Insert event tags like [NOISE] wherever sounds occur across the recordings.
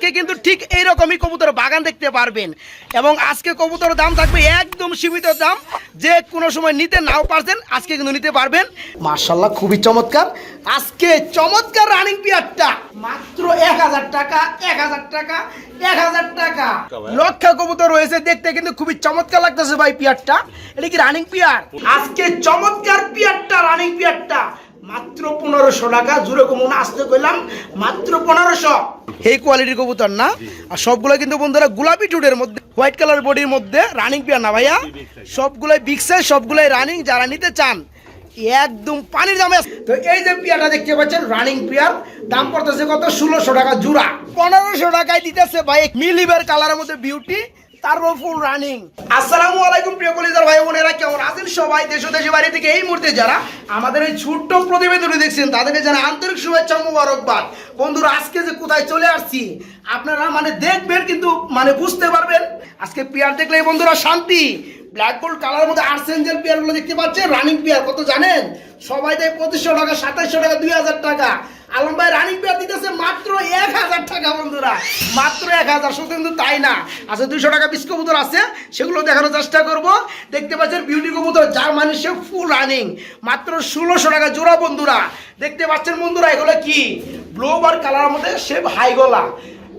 আজকে কিন্তু ঠিক এইরকমই কবুতর বাগান দেখতে পারবেন। এবং আজকে কবুতর দাম থাকবে একদম সীমিত দাম। যে কোনো সময় নিতে নাও পারছেন আজকে কিন্তু নিতে পারবেন। মার্শাল্লাহ খুবই চমৎকার। আজকে চমৎকার রানিং পিয়ারটা মাত্র এক হাজার টাকা এক হাজার টাকা এক হাজার টাকা। লক্ষ কবুতর রয়েছে দেখতে কিন্তু খুবই চমৎকার লাগতেছে ভাই পিয়ারটা। এটা কি রানিং পিয়ার আজকে চমৎকার পিয়ারটা রানিং পিয়ারটা মাত্র পনেরোশো টাকা জুড়ে কমন আসতে কইলাম মাত্র পনেরোশো। এই কোয়ালিটির কবুতর না? আর সবগুলো কিন্তু বন্ধুরা গোলাপি টুডের মধ্যে হোয়াইট কালার বডির মধ্যে রানিং পিয়ার না ভাইয়া? সবগুলোই বিগ সাইজ সবগুলোই রানিং যারা নিতে চান একদম পানির দামে তো এই যে পিয়াটা দেখতে পাচ্ছেন রানিং পিয়ার দাম পড়তেছে কত? ষোলোশো টাকা জুড়া। পনেরোশো টাকায় দিতেছে ভাই মিলিবার কালারের মধ্যে বিউটি ফুল রানিং। আসসালামু আলাইকুম প্রিয় কেমন সবাই? বাইরে থেকে এই মুহূর্তে যারা আমাদের দেখছেন আন্তরিক বন্ধুরা, আজকে যে কোথায় চলে আসছি, আপনারা মানে দেখবেন কিন্তু মানে বুঝতে পারবেন। আজকে পেয়ার দেখলে বন্ধুরা শান্তি। ব্ল্যাক গোল্ড কালারের মধ্যে আর্সেঞ্জেল পেয়ারগুলো দেখতে পাচ্ছেন রানিং পেয়ার কত জানেন? সবাই দেয় পঁচিশশো টাকা, সাতাইশশো টাকা, দুই হাজার টাকা। আলম ভাই রানিং পেয়ার দিতেছে মাত্র এক হাজার টাকা বন্ধুরা? মাত্র এক হাজার শুধু কিন্তু তাই না। আচ্ছা দুইশো টাকা বিশ কবুতর আছে, সেগুলো দেখানোর চেষ্টা করব। দেখতে পাচ্ছেন বিউটি কবুতর যার সে ফুল রানিং মাত্র ষোলোশো টাকা জোড়া বন্ধুরা। দেখতে পাচ্ছেন বন্ধুরা, এগুলো কি? ব্লোবার কালার মধ্যে সে হাই গলা।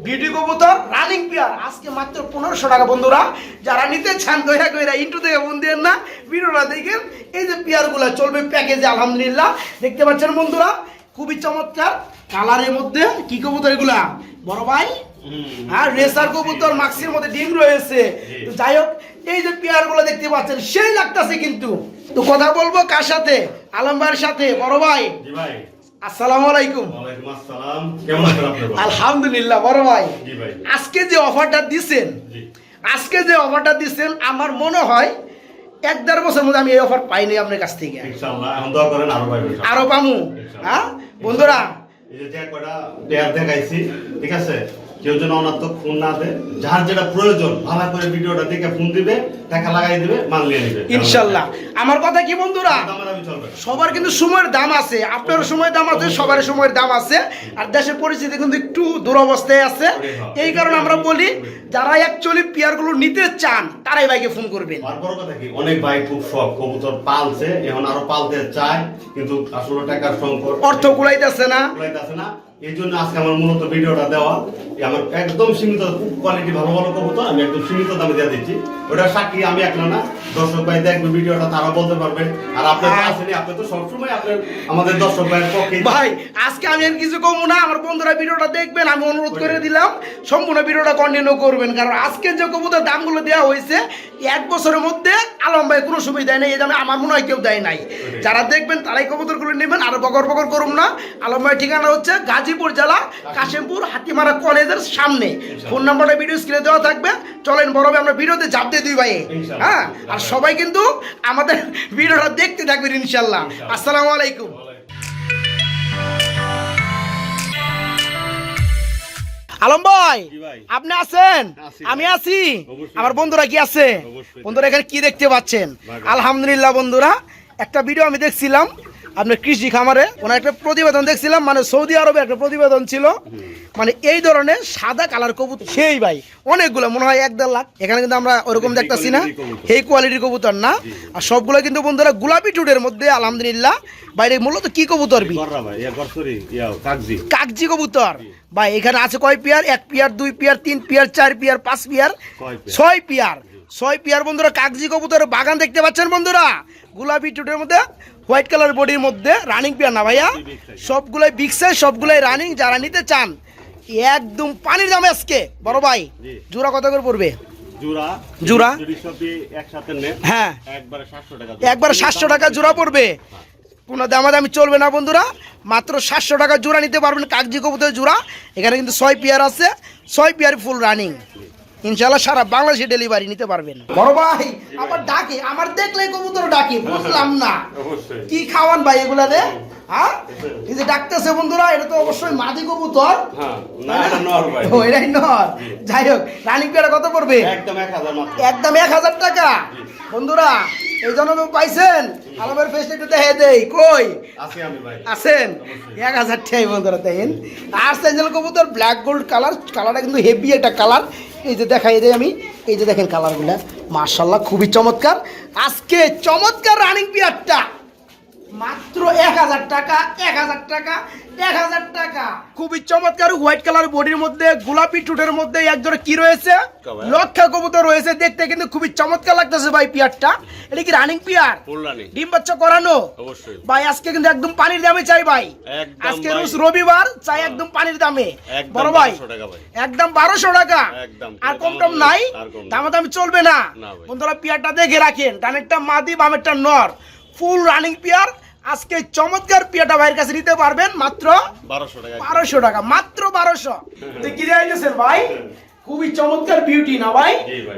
বিউটি কবুতর রানিং পেয়ার আজকে মাত্র পনেরোশো টাকা বন্ধুরা। যারা নিতে চান, দয়া করে ইন্টু থেকে ফোন না। ভিডিওটা দেখেন, এই যে পেয়ারগুলো চলবে প্যাকেজে আলহামদুলিল্লাহ। দেখতে পাচ্ছেন বন্ধুরা, খুবই চমৎকার। কালারের মধ্যে কি কবুতর এগুলা? বড় ভাই? হ্যাঁ রেসার কবুতর মাক্সির মধ্যে ডিম রয়েছে। তো যাই হোক এই যে পেয়ারগুলো দেখতে পাচ্ছেন সেই লাগতাছে কিন্তু। তো কথা বলব কার সাথে? আলম ভাইয়ের সাথে। বড় ভাই। আসসালামু আলাইকুম? আলহামদুলিল্লাহ বড় ভাই। আজকে যে অফারটা দিছেন আজকে যে অফারটা দিচ্ছেন আমার মনে হয় এক দেড় বছর মধ্যে আমি এই অফার পাইনি আপনার কাছ থেকে। আরও আরও পামু হ্যাঁ? বন্ধুরা এই যে কয়টা পেয়ার দেখাইছি ঠিক আছে? কেউ যেন অনাত্মক ফোন না দেয় যার যেটা প্রয়োজন ভালো করে ভিডিওটা দেখে ফোন দিবে টাকা লাগাই দিবে মাল নিয়ে নিবে। ইনশাল্লাহ। আমার কথা কি বন্ধুরা। সবার কিন্তু সময়ের দাম আছে। আপনার সময়ের দাম আছে সবার সময়ের দাম আছে। আর দেশের পরিস্থিতি কিন্তু একটু দুরবস্থায় আছে। এই কারণে আমরা বলি যারা অ্যাকচুয়ালি পেয়ারগুলো নিতে চান তারাই ভাইকে ফোন করবেন। আর বড় কথা কি অনেক ভাই খুব শখ কবুতর পালছে এখন আরও পালতে চায় কিন্তু আসলে টাকার সংকট। অর্থ কুলাইতেছে না। কুলাইতেছে না। এই জন্য আজকে আমার মূলত ভিডিওটা দেওয়া আমার একদম সীমিত কোয়ালিটি ভালো ভালো কবুতর আমি একদম সীমিত দামে দিয়ে দিচ্ছি। ওটা সাক্ষী আমি একলা না। দর্শক ভাই দেখবে ভিডিওটা তারা বলতে পারবে। আর আপনি আসেনি আপনি তো সবসময় আপনি আমাদের দর্শক ভাইয়ের পক্ষে। ভাই আজকে আমি আর কিছু কমু না। আমার বন্ধুরা ভিডিওটা দেখবেন আমি অনুরোধ করে দিলাম সম্পূর্ণ ভিডিওটা কন্টিনিউ করবেন। কারণ আজকে যে কবুতর দামগুলো দেওয়া হয়েছে এক বছরের মধ্যে আলম ভাই কোনো সুবিধা দেয় নাই। এই দামে আমার মনে হয় কেউ দেয় নাই। যারা দেখবেন তারাই কবুতরগুলো নেবেন। আর বকর বকর করুন না। আলম ভাই ঠিকানা হচ্ছে গাজীপুর জেলা কাশিমপুর হাতিমারা কলেজের সামনে। ফোন নাম্বারটা ভিডিও স্ক্রিনে দেওয়া থাকবে। চলেন বড় ভাই আমরা ভিডিওতে চাপ দিয়ে দুই ভাই। হ্যাঁ? আর সবাই কিন্তু আমাদের ভিডিওটা দেখতে থাকবেন ইনশাল্লাহ। আসসালামু আলাইকুম। আলম ভাই আপনি আছেন? আমি আছি। আমার বন্ধুরা কি আছে? বন্ধুরা এখানে কি দেখতে পাচ্ছেন? আলহামদুলিল্লাহ বন্ধুরা একটা ভিডিও আমি দেখছিলাম। আপনার কৃষি খামারে ওনার একটা প্রতিবেদন দেখছিলাম মানে সৌদি আরবে একটা প্রতিবেদন ছিল। মানে এই ধরনের সাদা কালার কবুতর সেই ভাই অনেকগুলো মনে হয় এক দেড় লাখ। এখানে কিন্তু আমরা ওরকম দেখতাছি না। কবুতর। এই কোয়ালিটির কবুতর না। আর সবগুলো কিন্তু বন্ধুরা গোলাপি টুডের মধ্যে আলহামদুলিল্লাহ। বাইরে মূলত কি কবুতর কাগজি কবুতর। ভাই এখানে আছে কয় পেয়ার? এক পেয়ার দুই পেয়ার তিন পেয়ার চার পিয়ার পাঁচ পিয়ার? ছয় পেয়ার। ছয় পেয়ার বন্ধুরা কাগজি কবুতরের বাগান দেখতে পাচ্ছেন বন্ধুরা? গোলাপি টুটের মধ্যে হোয়াইট কালার বডির মধ্যে রানিং পেয়ার না ভাইয়া। সবগুলাই বিগ সাইজ সবগুলাই রানিং যারা নিতে চান একদম পানির দামে আজকে। বড় ভাই। জোড়া কত করে পড়বে? জোড়া? হ্যাঁ। একবারে 700 টাকা একবার সাতশো টাকা জোড়া পড়বে। কোনো দামাদামি চলবে না বন্ধুরা মাত্র সাতশো টাকা জোড়া নিতে পারবেন কাগজি কবুতরের জোড়া। এখানে কিন্তু ছয় পেয়ার আছে ছয় পেয়ার ফুল রানিং ইনশাল্লাহ সারা বাংলাদেশে ডেলিভারি নিতে পারবেন। বড় ভাই আমার ডাকে আমার দেখলে কবুতর ডাকে বুঝলাম না। কি খাওয়ান ভাই এগুলা রে? হ্যাঁ? এই যে ডাকতেছে বন্ধুরা এটা তো অবশ্যই মাদি কবুতর। হ্যাঁ না এটা নর ভাই। ও এটাই নর। যাই হোক রানিং পেয়ারা কত পড়বে? একদম 1000 মাত্র। একদম এক হাজার টাকা। বন্ধুরা এই জন্য পাইছেন। আলমের ফেসটা একটু দেখে দেই। কই? আছি আমি ভাই। আছেন? এক হাজার টাই বন্ধুরা দেখেন। আর সেঞ্জেল কবুতর ব্ল্যাক গোল্ড কালার কালারটা কিন্তু হেভি একটা কালার এই যে দেখাই দেয় আমি, এই যে দেখেন কালারগুলো মার্শাল্লাহ খুবই চমৎকার। আজকে চমৎকার রানিং পিয়ারটা মাত্র এক হাজার টাকা এক হাজার টাকা এক হাজার টাকা। খুবই চমৎকার হোয়াইট কালার বডির মধ্যে গোলাপি টুটের মধ্যে একজোড়া কি রয়েছে? লক্ষা কবুতর রয়েছে দেখতে কিন্তু খুবই চমৎকার লাগতেছে ভাই পিয়ারটা। এটা কি রানিং পিয়ার? ডিম বাচ্চা করানো? ভাই আজকে কিন্তু একদম পানির দামে চাই ভাই। আজকে রোজ রবিবার চাই একদম পানির দামে। বড় ভাই 1200 টাকা ভাই। একদম বারোশো টাকা। আর কম টম নাই। আর কম নাই। দামে চলবে না। বন্ধুরা পিয়ারটা দেখে রাখেন। ডানেরটা মাদি বামেরটা নর। Full running pair. আজকে চমৎকার পিয়াটা ভাইয়ের কাছে নিতে পারবেন মাত্র বারোশো টাকা বারোশো টাকা মাত্র বারোশো। তো কি দিয়েছেন ভাই? খুবই চমৎকার বিউটি না ভাই?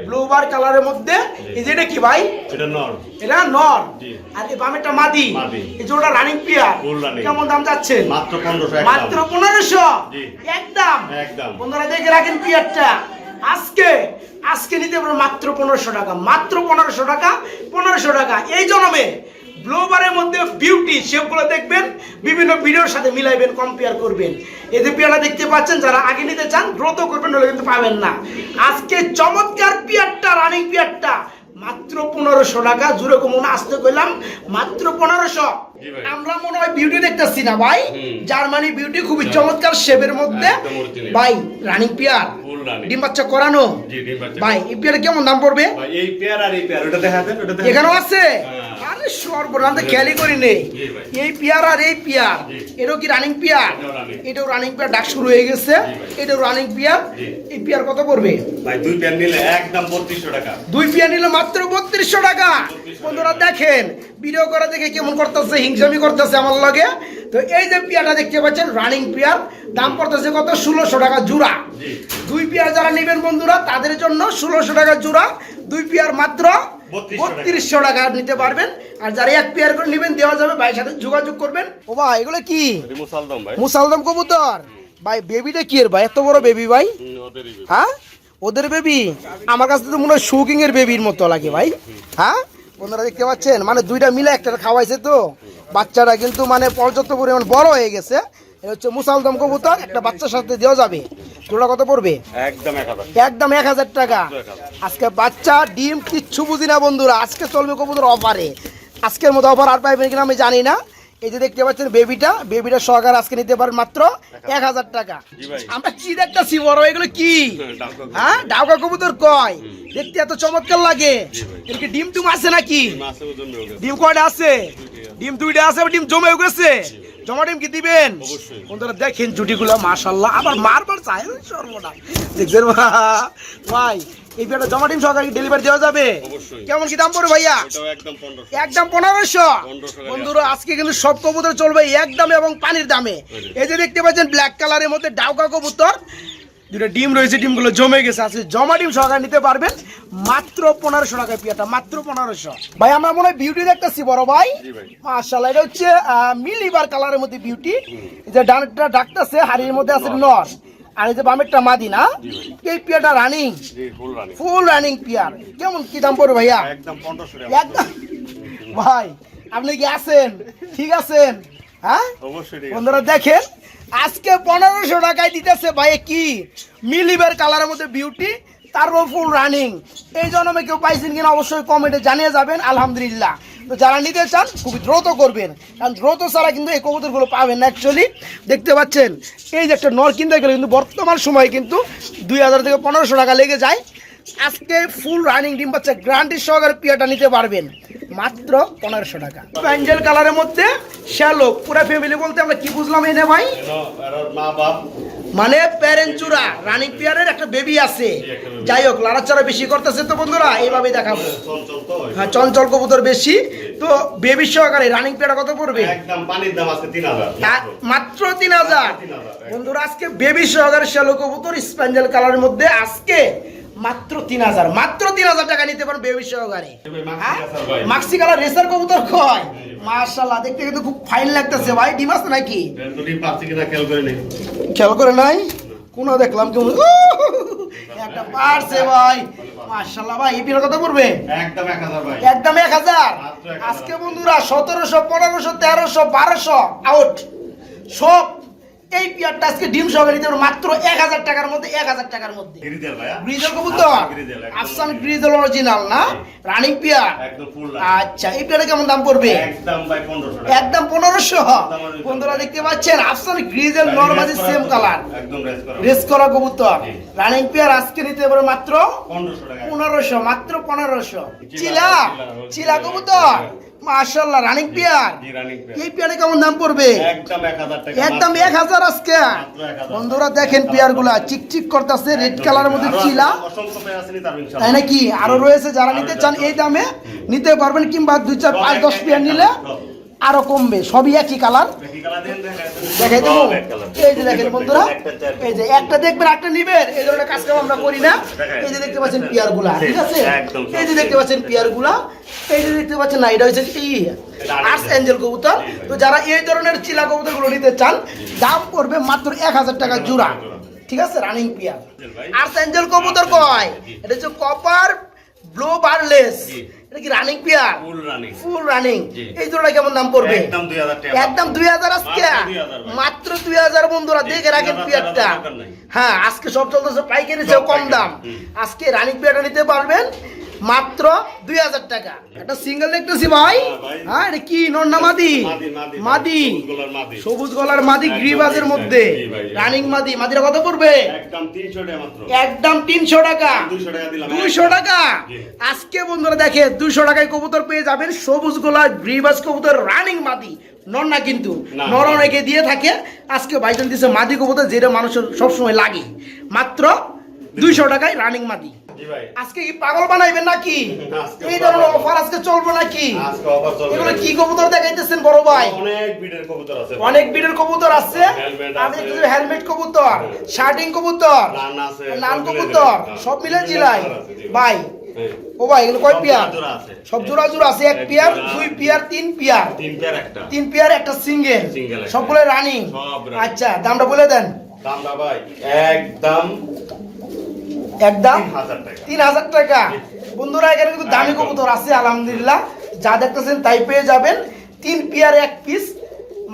ব্লু বার কালারের মধ্যে। এই যে এটা কি ভাই? এটা নর। এটা নর? আর এই বামেরটা মাদি। এই জোড়া রানিং পিয়ার কেমন দাম যাচ্ছে মাত্র পনেরোশো মাত্র পনেরোশো। একদম। একদম। বন্ধুরা দেখে রাখেন পিয়ারটা। আজকে আজকে নিতে পারব মাত্র পনেরোশো টাকা। মাত্র পনেরোশো টাকা পনেরোশো টাকা। এই জন্মে ব্লোবারের মধ্যে বিউটি সেগুলো দেখবেন, বিভিন্ন ভিডিওর সাথে মিলাইবেন কম্পেয়ার করবেন এদের পেয়ারা দেখতে পাচ্ছেন, যারা আগে নিতে চান, দ্রুত করবেন হলে কিন্তু পাবেন না আজকে চমৎকার পিয়ারটা রানিং পিয়ারটা, মাত্র পনেরোশো টাকা জুড়ে আসতে কইলাম মাত্র পনেরোশো। আমরা মনে হয় বিউটি দেখতেছি না ভাই। জার্মানি বিউটি খুবই চমৎকার শেপের মধ্যে। ভাই রানিং পিয়ার ডিম বাচ্চা করানো। ভাই এই পিয়ারে কেমন দাম পড়বে? এই পেয়ার আর এই পেয়ার ওটা দেখা এখানেও আছে? হ্যাঁ। আরে সর্বনাম তো খেয়ালই করি নেই এই পিয়ার আর এই পিয়ার এটাও কি রানিং পিয়ার এটাও রানিং পিয়ার ডাক শুরু হয়ে গেছে। এটাও রানিং পিয়ার। এই পিয়ার কত পড়বে? ভাই দুই পেয়ার নিলে একদম বত্রিশশো টাকা। দুই পিয়া নিলে মাত্র বত্রিশশো টাকা। বন্ধুরা দেখেন ভিডিও করে দেখে কেমন করতেছে হিংসামি করতেছে আমার লগে। তো এই যে পিয়াটা দেখতে পাচ্ছেন রানিং পিয়ার দাম পড়তেছে কত? ষোলোশো টাকা জোড়া। জি। দুই পিয়ার যারা নেবেন বন্ধুরা তাদের জন্য ষোলোশো টাকা জোড়া। দুই পিয়ার মাত্র 3200 টাকা। বত্রিশশো টাকা নিতে পারবেন। আর যারা এক পেয়ার করে নেবেন দেওয়া যাবে ভাইয়ের সাথে যোগাযোগ করবেন। ও ভাই এগুলো কি? মুসালদম ভাই। মুসালদম কবুতর? ভাই বেবিটা কি এর ভাই? এত বড় বেবি ভাই। হ্যাঁ? ওদের বেবি আমার কাছে তো মনে হয় শুকিং এর বেবির মতো লাগে ভাই। হ্যাঁ? বন্ধুরা দেখতে পাচ্ছেন? মানে দুইটা মিলে একটা খাওয়াইছে তো। বাচ্চাটা কিন্তু মানে পর্যাপ্ত পরিমাণ বড় হয়ে গেছে। এটা হচ্ছে মুসালদম কবুতর একটা বাচ্চার সাথে দেওয়া যাবে। জোড়া কত পড়বে? একদম একদম এক হাজার টাকা। আজকে বাচ্চা ডিম কিচ্ছু বুঝি না বন্ধুরা। আজকে চলবে কবুতর অফারে আজকের মতো অফার আর পাইবেন কিনা আমি জানি না। এই যে দেখতে পাচ্ছেন বেবিটা বেবিটা সহকার আজকে নিতে পারেন মাত্র এক হাজার টাকা। আমরা কি দেখতেছি বড় এগুলো কি। [LAUGHS] হ্যাঁ ডাউকা কবুতর কয়? দেখতে এত চমৎকার লাগে। এর কি ডিম টুম আছে নাকি। ডিম কয়টা আছে? ডিম দুইটা আছে ডিম জমে গেছে। জমা ডিম কি দিবেন? বন্ধুরা দেখেন জুটিগুলো মাশাল্লাহ আবার মারবার চাই সর্বনাশ। দেখছেন ভাই এই পেটা জমা ডিম সহকারে ডেলিভারি দেওয়া যাবে? কেমন কি দাম পড়বে ভাইয়া? একদম পনেরোশো। একদম পনেরোশো? 1500 টাকা। বন্ধুরা আজকে কিন্তু সব কবুতর চলবে এক দামে এবং পানির দামে। এই যে দেখতে পাচ্ছেন ব্ল্যাক কালারের মধ্যে ডাউকা কবুতর। দুটো ডিম রয়েছে ডিমগুলো জমে গেছে। আজকে জমা ডিম সহকারে নিতে পারবেন। মাত্র পনেরোশো টাকা পিয়াটা মাত্র পনেরোশো। ভাই আমরা মনে হয় বিউটি দেখতেছি বড় ভাই। মাশাল্লাহ এটা হচ্ছে মিলিবার কালারের মধ্যে বিউটি যে ডানটা ডাকতেছে হাড়ির মধ্যে আছে নর। আর এই যে বামেরটা মাদি না এই পিয়াটা রানিং ফুল রানিং পিয়ার। কেমন কি দাম পড়বে ভাইয়া? একদম ভাই আপনি কি আছেন? ঠিক আছেন? হ্যাঁ? অবশ্যই বন্ধুরা দেখেন আজকে পনেরোশো টাকায় দিতেছে ভাই কি? মিলিবের কালারের মধ্যে বিউটি তারপর ফুল রানিং এই জন্মে কেউ পাইছেন কিনা অবশ্যই কমেন্টে জানিয়ে যাবেন, আলহামদুলিল্লাহ। তো যারা নিতে চান, খুবই দ্রুত করবেন। কারণ দ্রুত ছাড়া কিন্তু এই কবুতরগুলো পাবেন না অ্যাকচুয়ালি দেখতে পাচ্ছেন, এই যে একটা নর কিনতে গেলে কিন্তু বর্তমান সময়ে কিন্তু দুই হাজার থেকে পনেরোশো টাকা লেগে যায়। আজকে ফুল রানিং ডিম বাচ্চা গ্রান্টি সহকারে পিয়াটা নিতে পারবেন, মাত্র পনেরোশো টাকা। প্যান্ডেল কালারের মধ্যে শ্যালো পুরো ফ্যামিলি বলতে আমরা কি বুঝলাম এনে ভাই? মা মানে প্যারেন্টুরা রানিং পিয়ারের একটা বেবি আছে। যাই হোক লাড়াচাড়া বেশি করতেছে তো বন্ধুরা এইভাবে দেখাবো। চঞ্চল হ্যাঁ চঞ্চল কবুতর বেশি। তো বেবি সহকারে রানিং প্লেয়ার কত পড়বে? একদম পানির দাম আজকে তিন মাত্র তিন হাজার। 3,000 বন্ধুরা আজকে বেবি সহকারে শ্যালো কবুতর স্প্যান্ডেল কালারের মধ্যে। আজকে মাত্র তিন হাজার। মাত্র তিন হাজার টাকা নিতে পারেন বেবি সহকারে। হ্যাঁ? মাক্সি কালার রেসার কবুতর কয়? মার্শাল্লাহ দেখতে কিন্তু খুব ফাইন লাগতেছে ভাই। ডিম আছে নাকি? খেয়াল করে নেই। কোন দেখলাম কেমন একটা পারছে ভাই। মাশাল্লাহ ভাই এই পিয়ার কত পড়বে? একদম এক হাজার ভাই। একদম এক হাজার? মাত্র এক হাজার। আজকে বন্ধুরা সতেরোশো পনেরোশো তেরোশো বারোশো আউট। সব এই পিয়ারটা আজকে ডিম সহ নিতে মাত্র এক হাজার টাকার মধ্যে এক হাজার টাকার মধ্যে। গ্রিজেল কবুতর? আফসান গ্রিজেল, অরিজিনাল না? রানিং পিয়ার একদম ফুল আচ্ছা এই পিয়ারে কেমন দাম পড়বে? একদম ভাই পনেরোশো বন্ধুরা দেখতে পাচ্ছেন আফসান গ্রিজেল নর্মালি সেম কালার একদম রেস করা রেস করা কবুতর। রানিং পিয়ার আজকে নিতে পারবে মাত্র পনেরোশো মাত্র পনেরোশো। চিলা, চিলা? চিলা, চিলা কবুতর? Running pair. এই পিয়ারে কেমন দাম পড়বে? একদম এক হাজার আজকে। বন্ধুরা দেখেন পিয়ারগুলা চিকচিক করতেছে রেড। কালারের মধ্যে চিলা। তাই নাকি? আরও রয়েছে যারা নিতে চান এই দামে নিতে পারবেন কিংবা দুই চার পাঁচ দশ পিয়ার নিলে আরও কমবে সবই একই কালার। দেখি কালার দেখাই দেবো? কালার। এই যে দেখেন বন্ধুরা [LAUGHS] এই যে একটা দেখবেন একটা নিবেন। এই ধরনের কাজ কাম আমরা করি না। এই যে দেখতে পাচ্ছেন পিয়ারগুলা ঠিক আছে? এই যে দেখতে পাচ্ছেন পিয়ারগুলা এই যে দেখতে পাচ্ছেন না এটা হচ্ছে কি আর্টস এঞ্জেল কবুতর। তো যারা এই ধরনের চিলা কবুতরগুলো নিতে চান দাম পড়বে মাত্র এক হাজার টাকা জোড়া। ঠিক আছে? রানিং পিয়ার আর্টস এঞ্জেল কবুতর কয়? এটা হচ্ছে কপার ব্লো বারলেস। এটা কি running pair full running full running জি। এই জোড়া কেমন দাম পড়বে? একদম 2000 টাকা। একদম দুই হাজার আজকে? মাত্র 2000 দুই হাজার বন্ধুরা দেখে রাখেন 2000 পিয়ারটা। হ্যাঁ আজকে সব চলতেছে পাইকারি কম দাম। আজকে রানিং পিয়ারটা নিতে পারবেন। মাত্র দুই হাজার টাকা। একটা সিঙ্গেল দেখতেছি ভাই। হ্যাঁ, হ্যাঁ এটা কি? নর না মাদি? মাদি, সবুজ গলার মাদি। গ্রিবাজের মধ্যে। রানিং মাদি। মাদিরা কত পড়বে? একদম 300 টাকা মাত্র। একদম তিনশো টাকা। 200 টাকা দিলাম। দুইশো টাকা। আজকে বন্ধুরা দেখে দুইশো টাকায় কবুতর পেয়ে যাবেন সবুজ গলার গ্রিবাস কবুতর রানিং মাদি। নর না কিন্তু। নর অনেকে দিয়ে থাকে। আজকে বাইজন দিছে মাদি কবুতর যেটা মানুষের সবসময় লাগে। মাত্র দুইশো টাকায় রানিং মাদি আজকে কি পাগল বানাইবেন নাকি? এই ধরনের অফার আজকে চলবে নাকি? এগুলো কি কবুতর দেখাইতেছেন বড় ভাই? অনেক বিটের কবুতর আছে অনেক কবুতর আছে। আমি। হেলমেট কবুতর শার্টিং কবুতর লাল সব মিলে কবুতর সব মিলে হ্যাঁ। জিলাই। কবুতর ভাই হ্যাঁ। ও ভাই এগুলো কয় পেয়ার? সব জোড়া জোড়া আছে এক এক পেয়ার দুই পেয়ার তিন পেয়ার। তিন পেয়ার একটা। তিন পেয়ার একটা সিঙ্গেল সবগুলো রানিং আচ্ছা দামটা বলে দেন। দামটা ভাই একদম একদম তিন হাজার টাকা। বন্ধুরা এখানে কিন্তু দামি। কবুতর আছে আলহামদুলিল্লাহ। যা দেখতেছেন তাই পেয়ে যাবেন। তিন পিয়ার এক পিস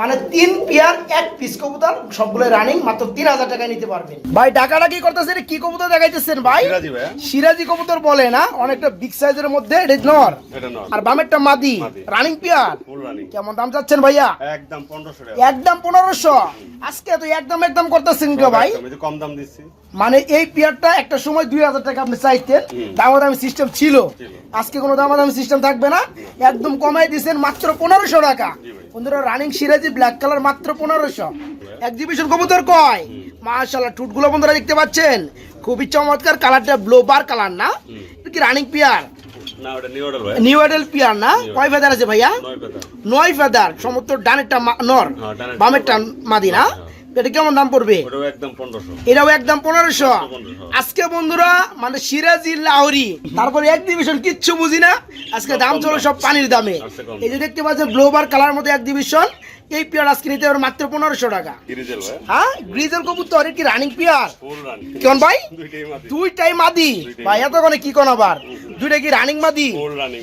মানে তিন পেয়ার এক পিস কবুতর সবগুলো রানিং মাত্র তিন হাজার টাকায় নিতে পারবেন। ভাই টাকাটা কি করতেছেন? কি কবুতর দেখাইতেছেন ভাই? সিরাজি কবুতর বলে না অনেকটা বিগ সাইজের মধ্যে এটা নর। আর বামেরটা মাদি মাদি। Running pair. কেমন দাম চাচ্ছেন ভাইয়া? একদম পনেরোশো একদম পনেরোশো। আজকে তো একদম একদম করতেছেন গো ভাই? এই কম দাম দিচ্ছি। মানে এই পেয়ারটা একটা সময় দুই হাজার টাকা আপনি চাইতেন। দামাদামি সিস্টেম ছিল। আজকে কোনো দামাদামি সিস্টেম থাকবে না। একদম কমাই দিয়েছেন মাত্র পনেরোশো টাকা। বন্ধুরা রানিং সিরাজি ব্ল্যাক কালার মাত্র পনেরোশো। এক্সিবিশন কবুতর কয়? মাশাল্লাহ টুটগুলো বন্ধুরা দেখতে পাচ্ছেন। খুবই চমৎকার কালারটা ব্লো বার কালার না? কি রানিং পিয়ার নিউ অর্ডার ভাই। নিউ এডেল পিয়ার না? কয় ফেদার আছে ভাইয়া? নয় ফেদার সমস্ত ডানেরটা নর। হ্যাঁ, বামেরটা মাদি না? হ্যাঁ। এটা কেমন দাম পড়বে? ওটাও একদম পনেরোশো। এটাও একদম পনেরোশো। আজকে বন্ধুরা মানে সিরাজি লাহরি। তারপরে এক ডিভিশন কিচ্ছু বুঝি না। আজকে দাম চলো সব পানির দামে। এই যে দেখতে পাচ্ছেন গ্লোবার কালার মতো এক ডিভিশন এই পেয়ার আজকে নিতে হবে মাত্র পনেরোশো টাকা। হ্যাঁ? গ্রিজেল কবুতর কি রানিং পেয়ার? কেমন ভাই? দুইটাই মাদি। ভাই এত কোনে কি কোন আবার? দুইটা কি রানিং মাদি?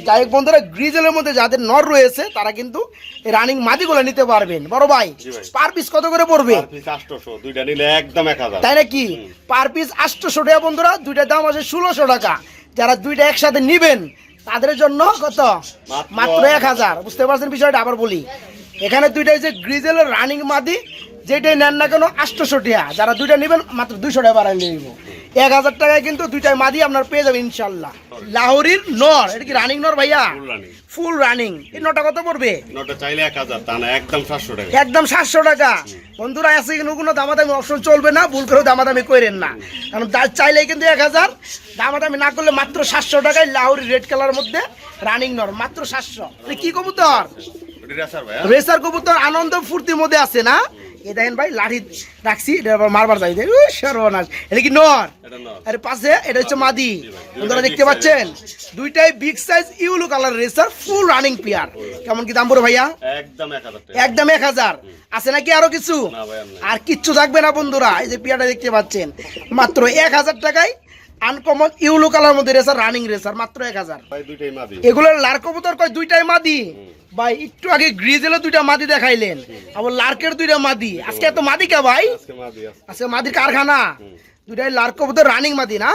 যাই হোক বন্ধুরা গ্রিজেলের মধ্যে যাদের নর রয়েছে তারা কিন্তু এই রানিং মাদিগুলো নিতে পারবেন। বড় ভাই পার পিস কত করে পড়বে? পার পিস 800 দুইটা নিলে একদম 1000 তাই নাকি? পার পিস আটশোশো টাকা বন্ধুরা দুইটার দাম আছে ষোলোশো টাকা। যারা দুইটা একসাথে নিবেন তাদের জন্য কত? মাত্র- মাত্র এক হাজার। বুঝতে পারছেন বিষয়টা? আবার বলি। এখানে দুইটা যে গ্রিজেল রানিং মাদি যেটাই নেন না কেন আটশোশো টাকা। যারা দুইটা নেবেন মাত্র দুইশো টাকা বাড়াই নিব। এক হাজার টাকায় কিন্তু দুইটাই মাদি আপনার পেয়ে যাবেন ইনশাল্লাহ। লাহোরির নর এটা কি রানিং নর ভাইয়া? ফুল রানিং এই নটা কত পড়বে? নটা চাইলে 1000 তা না একদম 700 টাকা। একদম সাতশো টাকা। বন্ধুরা আছে কিন্তু কোনো দামাদামি অপশন চলবে না ভুল করেও দামাদামি করেন না। কারণ চাইলেই কিন্তু এক হাজার দামাদামি না করলে মাত্র সাতশো টাকায় লাউরি রেড কালার মধ্যে রানিং নর মাত্র সাতশো। কি কবুতর? রেসার কবুতর আনন্দ ফুর্তির মধ্যে আছে না? এ দেখেন ভাই লাঠি রাখছি এটা আবার মারবার যাই সর্বনাশ। এটা কি নর? আরে পাশে এটা হচ্ছে মাদি। দুইটাই দেখতে পাচ্ছেন? দুইটাই big size yellow colour racer full running pair কেমন কি দাম পড়ে ভাইয়া? একদম 1000 টাকা। একদম এক হাজার। আছে নাকি আরও কিছু? আর কিচ্ছু থাকবে না বন্ধুরা। এই যে পিয়াটা দেখতে পাচ্ছেন মাত্র এক হাজার টাকায় আনকমন ইউলো কালার মধ্যে রেসার রানিং রেসার মাত্র এক হাজার। এগুলোর লার কবুতর কয়? দুইটাই মাদি। ভাই একটু আগে গ্রিজেলের দুইটা মাদি দেখাইলেন আবার লার্কের দুইটা মাদি। আজকে এত মাদি কে ভাই? আজকে মাদি মাদির কারখানা। দুইটাই লার কবুতর রানিং মাদি না।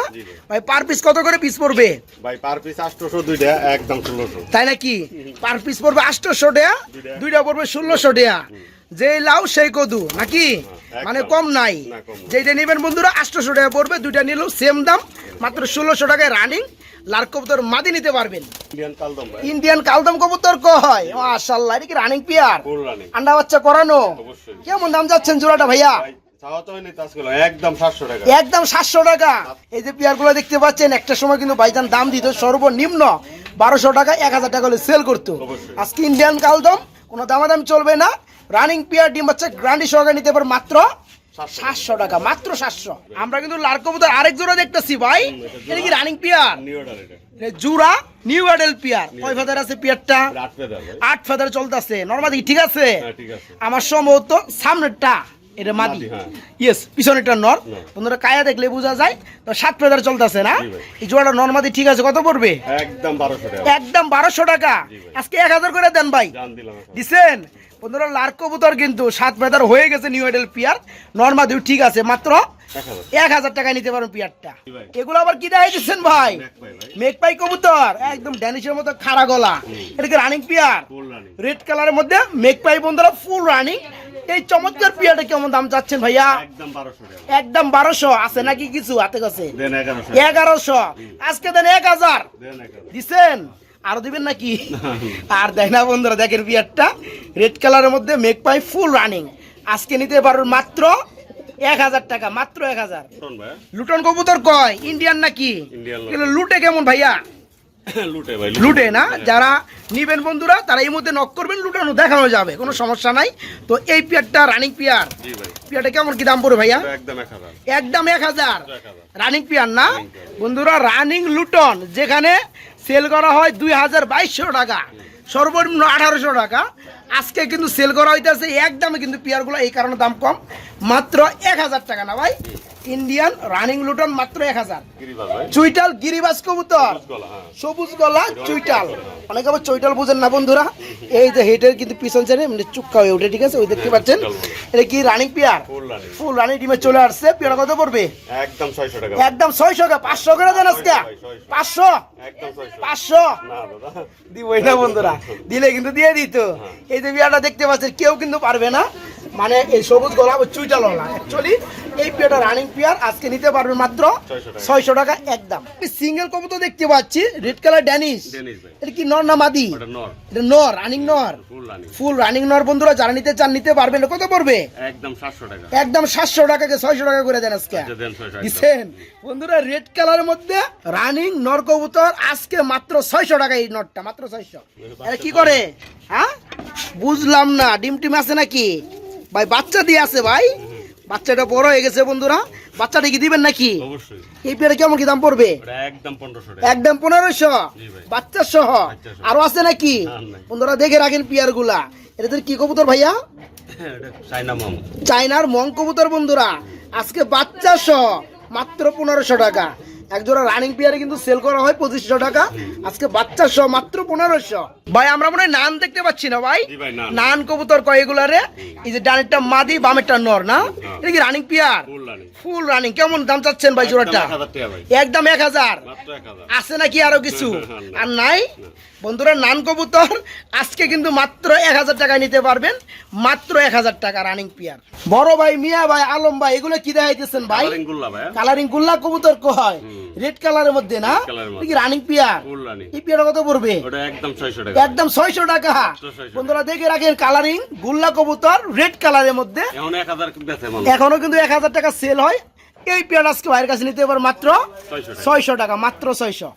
ভাই পার পিস কত করে পিস পড়বে? ভাই পার পিস আটশোশো দুইটা একদম ষোলোশো। তাই নাকি? পার পিস পড়বে আটশোশো টাকা দুইটা। পড়বে ষোলোশো টাকা যেই লাউ সেই কদু নাকি? মানে কম নাই। যেইটা নেবেন বন্ধুরা আটশোশো টাকা পড়বে দুইটা নিলেও সেম দাম। মাত্র ষোলোশো টাকায় রানিং লার কবুতর মাদি নিতে পারবেন। ইন্ডিয়ান কালদম কবুতর কয়? মাশাআল্লাহ এটা কি রানিং পিয়ার আন্ডা বাচ্চা করানো? কেমন দাম যাচ্ছেন জোড়াটা ভাইয়া? একদম সাতশো টাকা। একদম সাতশো টাকা। এই যে পেয়ারগুলো দেখতে পাচ্ছেন একটা সময় কিন্তু বাইজান দাম দিত সর্বনিম্ন বারোশো টাকা এক হাজার টাকা হলে সেল করতো। আজকে ইন্ডিয়ান কালদম কোনো দামাদামি চলবে না। রানিং পেয়ার ডিম বাচ্চা গ্রান্ডি সহকারে নিতে পারে মাত্র সাতশো। টাকা। মাত্র সাতশো। আমরা কিন্তু লাল কবুতর আরেক জোড়া দেখতেছি ভাই। এটা কি রানিং পেয়ার জুরা নিউ অ্যাডেল পেয়ার কয় ফেদার আছে পেয়ারটা আট ফেদার চলতেছে। ঠিক আছে? হ্যাঁ, ঠিক আছে। আমার সম্ভবত সামনেরটা এটা মাদি। মাদি, হ্যাঁ। ইয়েস পিছনেরটা নর। বন্ধুরা কায়া দেখলে বোঝা যায়। তো সাত ফেদার চলতেছে না? এই জোড়াটা নর্মাদি ঠিক আছে? কত পড়বে? একদম বারোশো টাকা। একদম বারোশো টাকা। আজকে এক হাজার করে দেন ভাই। দিছেন? বন্ধুরা লার কবুতর কিন্তু সাত ফেদার হয়ে গেছে নিউ অ্যাডেল পিয়ার নর্মাদি ঠিক আছে মাত্র এক হাজার। টাকায় নিতে পারেন পিয়ারটা। এগুলো আবার কি দেখাই দিচ্ছেন ভাই? মেঘ পাই মেঘপাই কবুতর একদম ড্যানিশের মতো খাড়া গলা। এটা কি রানিং পিয়ার রেড কালারের মধ্যে মেঘপাই বন্ধুরা ফুল রানিং এই চমৎকার পিয়াটা কেমন দাম চাচ্ছেন ভাইয়া? একদম বারোশো আছে নাকি কিছু হাতে কাছে? এগারোশো। আজকে দেন এক হাজার। দেন এক হাজার। দিছেন? আরও দিবেন নাকি? আর দেখ না বন্ধুরা দেখেন বিয়ারটা রেড কালারের মধ্যে মেঘপাই ফুল রানিং আজকে নিতে পারবেন মাত্র এক হাজার টাকা মাত্র এক হাজার। লুটন কবুতর কয়? ইন্ডিয়ান নাকি। লুটে কেমন ভাইয়া? লুটে লুটে। না। যারা নিবেন বন্ধুরা তারা এই মধ্যে নক করবেন লুটানো দেখানো যাবে কোনো সমস্যা নাই। তো এই পিয়ারটা রানিং পিয়ার। পিয়ারটা কেমন কি দাম পড়বে ভাইয়া? একদম এক হাজার। রানিং পিয়ার না? বন্ধুরা রানিং লুটন যেখানে সেল করা হয় দুই হাজার বাইশশো টাকা। সর্বনিম্ন আঠারোশো টাকা। আজকে কিন্তু সেল করা হইতেছে একদমে কিন্তু পিয়ারগুলো এই কারণে দাম কম। মাত্র এক হাজার টাকা না ভাই? ইন্ডিয়ান রানিং লুটন মাত্র এক হাজার। চুইটাল গিরিবাস কবুতর। হ্যাঁ। সবুজ গলা চুইটাল অনেকে আবার চুইটাল বুঝেন না বন্ধুরা। এই যে হেডের কিন্তু পিছন সাইডে এমনি চুক্কা হয়ে ওঠে ঠিক আছে? ওই দেখতে পাচ্ছেন? এটা কি রানিং পিয়ার ফুল রানিং টিমে চলে আসছে। পিয়ার কত পড়বে? একদম ছয়শো টাকা একদম ছয়শো টাকা। পাঁচশো করে দেন আজকে। পাঁচশো? পাঁচশো? দিবই না বন্ধুরা। দিলে কিন্তু দিয়ে দিত। এই যে বিয়াটা দেখতে পাচ্ছেন কেউ কিন্তু পারবে না। মানে এই সবুজ গোলাপ চুইটাল না অ্যাকচুয়ালি এই পিয়াটা রানিং পিয়ার আজকে নিতে পারবেন মাত্র ছয়শো টাকা। একদম। সিঙ্গেল কবুতর দেখতে পাচ্ছি রেড কালার ড্যানিশ এটা কি নর না মাদি? নর। এটা নর রানিং নর। ফুল রানিং নর বন্ধুরা যারা নিতে চান নিতে পারবেন। কত পড়বে? একদম সাতশো টাকা। একদম সাতশো টাকাকে ছয়শো টাকা করে দেন আজকে। আচ্ছা, দেন 600 একদম। দিচ্ছেন বন্ধুরা রেড কালারের মধ্যে রানিং নর কবুতর আজকে মাত্র ছয়শো টাকা এই নরটা মাত্র ছয়শো। আরে কি করে? হ্যাঁ? বুঝলাম না ডিম টিম আছে নাকি? ভাই বাচ্চা দিয়ে আছে ভাই। বাচ্চাটা বড় হয়ে গেছে বন্ধুরা। বাচ্চাটা কি দিবেন নাকি? অবশ্যই। এই পেয়ারে কেমন কি দাম পড়বে? একদম পনেরোশো টাকা। একদম পনেরোশো? জি ভাই। বাচ্চা সহ আরও আছে নাকি? বন্ধুরা দেখে রাখেন পিয়ারগুলা এটাদের কি কবুতর ভাইয়া? চাইনার মং কবুতর বন্ধুরা। আজকে বাচ্চা সহ মাত্র পনেরোশো টাকা। একজোড়া রানিং পিয়ারে কিন্তু সেল করা হয় পঁচিশশো টাকা। আজকে বাচ্চা সহ মাত্র পনেরোশো। ভাই আমরা মনে হয় নান দেখতে পাচ্ছি না ভাই? নান। কবুতর কয় এগুলারে? এই যে ডানেরটা মাদি বামেরটা নর না? হ্যাঁ। এটা কি রানিং পিয়ার ফুল রানিং কেমন দাম চাচ্ছেন ভাই জোড়াটা? টাকা একদম এক হাজার। আছে নাকি আরও কিছু? [LAUGHS] আর নাই? বন্ধুরা নান কবুতর আজকে কিন্তু মাত্র এক হাজার টাকায় নিতে পারবেন। মাত্র এক হাজার টাকা রানিং পিয়ার বড় ভাই মিয়া ভাই আলম ভাই এগুলো কি দেখাইতেছেন ভাই? কালারিং ভাই কালারিং গুল্লা কবুতর কয়? রেড কালারের মধ্যে না? কি রানিং পিয়ার এই পিয়ার কত পড়বে? একদম ছয়শো টাকা। একদম ছয়শো টাকা। বন্ধুরা দেখে রাখেন কালারিং গুল্লা কবুতর রেড কালারের মধ্যে। এখন কিন্তু এক হাজার টাকা সেল হয়। এই পেয়ার আজকে ভাইয়ের কাছে নিতে পারে মাত্র 600 টাকা। ছয়শো টাকা মাত্র ছয়শো।